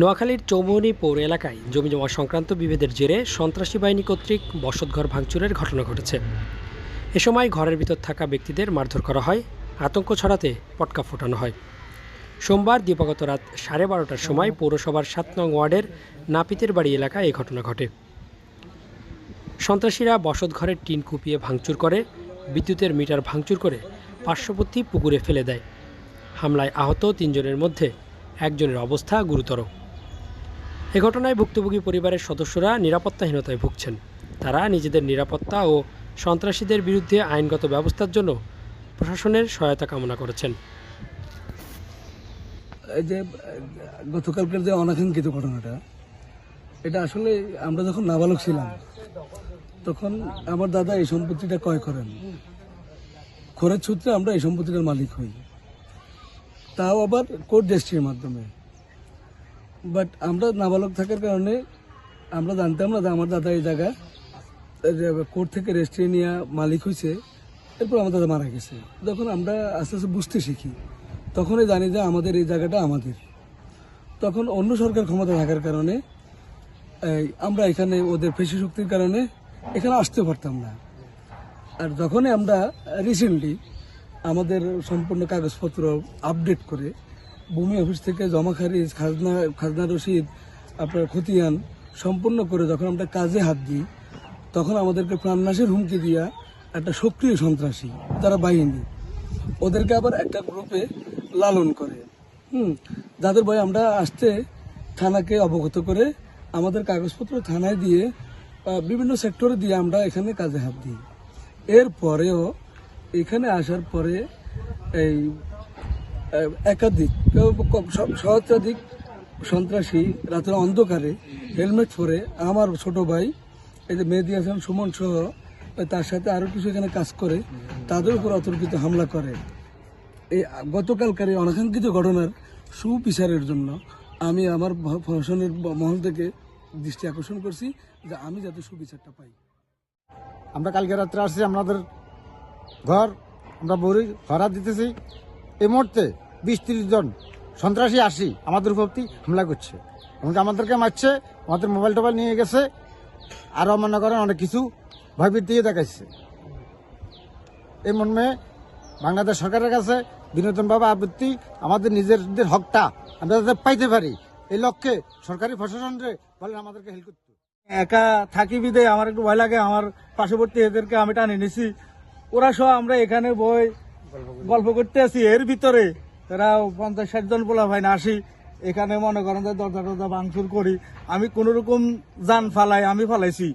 নোয়াখালীর চৌমুহনী পৌর এলাকায় জমিজমা সংক্রান্ত বিভেদের জেরে সন্ত্রাসী বাহিনী কর্তৃক বসতঘর ভাঙচুরের ঘটনা ঘটেছে। এ সময় ঘরের ভিতর থাকা ব্যক্তিদের মারধর করা হয়, আতঙ্ক ছড়াতে পটকা ফোটানো হয়। সোমবার দিবাগত রাত সাড়ে বারোটার সময় পৌরসভার সাত নং ওয়ার্ডের নাপিতের বাড়ি এলাকায় এই ঘটনা ঘটে। সন্ত্রাসীরা বসতঘরের টিন কুপিয়ে ভাঙচুর করে, বিদ্যুতের মিটার ভাঙচুর করে পার্শ্ববর্তী পুকুরে ফেলে দেয়। হামলায় আহত তিনজনের মধ্যে একজনের অবস্থা গুরুতর। এ ঘটনায় ভুক্তভোগী পরিবারের সদস্যরা নিরাপত্তাহীনতায় ভুগছেন। তারা নিজেদের নিরাপত্তা ও সন্ত্রাসীদের বিরুদ্ধে আইনগত ব্যবস্থার জন্য প্রশাসনের সহায়তা কামনা করেছেন। এই যে, গতকালকের যে অনাকাঙ্ক্ষিত ঘটনাটা, এটা আসলে আমরা যখন নাবালক ছিলাম, তখন আমার দাদা এই সম্পত্তিটা ক্রয় করেন। খরের সূত্রে আমরা এই সম্পত্তিটার মালিক হই। তাও আবার কোর্ট রেজিস্ট্রির মাধ্যমে। বাট আমরা নাবালক থাকার কারণে আমরা জানতাম না যে আমার দাদা এই জায়গা কোর্ট থেকে রেজিস্ট্রি নিয়ে মালিক হয়েছে। এরপর আমার দাদা মারা গেছে। যখন আমরা আস্তে আস্তে বুঝতে শিখি, তখনই জানি যে আমাদের এই জায়গাটা আমাদের। তখন অন্য সরকার ক্ষমতা থাকার কারণে আমরা এখানে ওদের পেশি শক্তির কারণে এখানে আসতে পারতাম না। আর যখনই আমরা রিসেন্টলি আমাদের সম্পূর্ণ কাগজপত্র আপডেট করে ভূমি অফিস থেকে জমা খারিজ খাজনা খাজনা রসিদ, আপনার খতিয়ান সম্পূর্ণ করে যখন আমরা কাজে হাত দিই, তখন আমাদেরকে প্রাণনাশের হুমকি দিয়া একটা সক্রিয় সন্ত্রাসী তারা বাহিনী, ওদেরকে আবার একটা গ্রুপে লালন করে। হুম, যাদের ভয়ে আমরা আসতে থানাকে অবগত করে আমাদের কাগজপত্র থানায় দিয়ে বিভিন্ন সেক্টরে দিয়ে আমরা এখানে কাজে হাত দিই। এরপরেও এখানে আসার পরে এই একাধিক সহস্রাধিক সন্ত্রাসী রাতের অন্ধকারে হেলমেট পরে আমার ছোট ভাই, এই যে মেহেদি হাসান, সুমন সহ তার সাথে আরও কিছু এখানে কাজ করে, তাদের উপর অতর্কিত হামলা করে। এই গতকালকার এই অনাকাঙ্ক্ষিত ঘটনার সুবিচারের জন্য আমি আমার প্রশাসনের মহল থেকে দৃষ্টি আকর্ষণ করছি যে আমি যাতে সুবিচারটা পাই। আমরা কালকে রাত্রে আসছি আপনাদের ঘর, আমরা বড়ি ভাড়া দিতেছি। এই মুহূর্তে বিশ তিরিশ জন সন্ত্রাসী আসি আমাদের উপর হামলা করছে। এমনকি আমাদেরকে মারছে, আমাদের মোবাইল টোবাইল নিয়ে গেছে, আরও মনে করেন অনেক কিছু ভয়ভীতি দেখাচ্ছে এই মর্মে বাংলাদেশ সরকারের কাছে বিনোদনভাবে আবৃত্তি আমাদের নিজেদের হকটা আমরা যাতে পাইতে পারি, এই লক্ষ্যে সরকারি প্রশাসনরে বলেন আমাদেরকে হেল্প করতে। একা থাকি বিদে, আমার একটু ভয় লাগে, আমার পার্শ্ববর্তী এদেরকে আমি টানে নিছি। ওরা সহ আমরা এখানে বই গল্প করতে আছি, এর ভিতরে এরা পঞ্চাশ ষাট জন পোলা ভাই না, আসি, এখানে মনে করেন যে দরজা টরজা ভাঙচুর করি। আমি কোন রকম যান ফালাই, আমি ফালাইছি।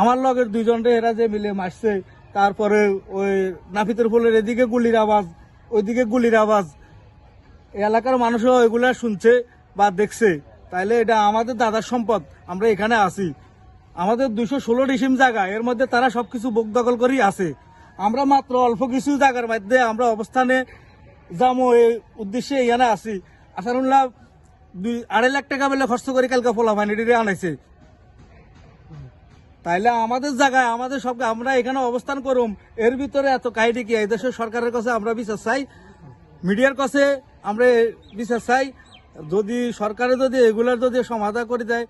আমার লগের দুইজনরে এরা যে মিলে মারছে, তারপরে ওই নাফিতের ফুলের এদিকে গুলির আওয়াজ, ওইদিকে গুলির আওয়াজ। এলাকার মানুষও এগুলা শুনছে বা দেখছে। তাইলে এটা আমাদের দাদার সম্পদ, আমরা এখানে আছি। আমাদের দুশো ষোলো ডিসিম জায়গা, এর মধ্যে তারা সবকিছু বুক দখল করেই আছে। আমরা মাত্র অল্প কিছু জায়গার মধ্যে আমরা অবস্থানে যাব এই উদ্দেশ্যে, এখানে আছি। আসারুল্লাহ দুই, আড়াই লাখ টাকা বেলে খরচ করে কালকে ফোলা ফাইনিটি আনাইছে। তাইলে আমাদের জায়গায়, আমাদের সব আমরা এখানে অবস্থান করুম। এর ভিতরে এত কাহিনী কি? এই দেশের সরকারের কাছে আমরা বিচার চাই, মিডিয়ার কাছে আমরা বিচার চাই। যদি সরকারে যদি এগুলার যদি সমাধান করে দেয়,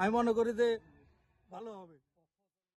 আমি মনে করি যে ভালো হবে।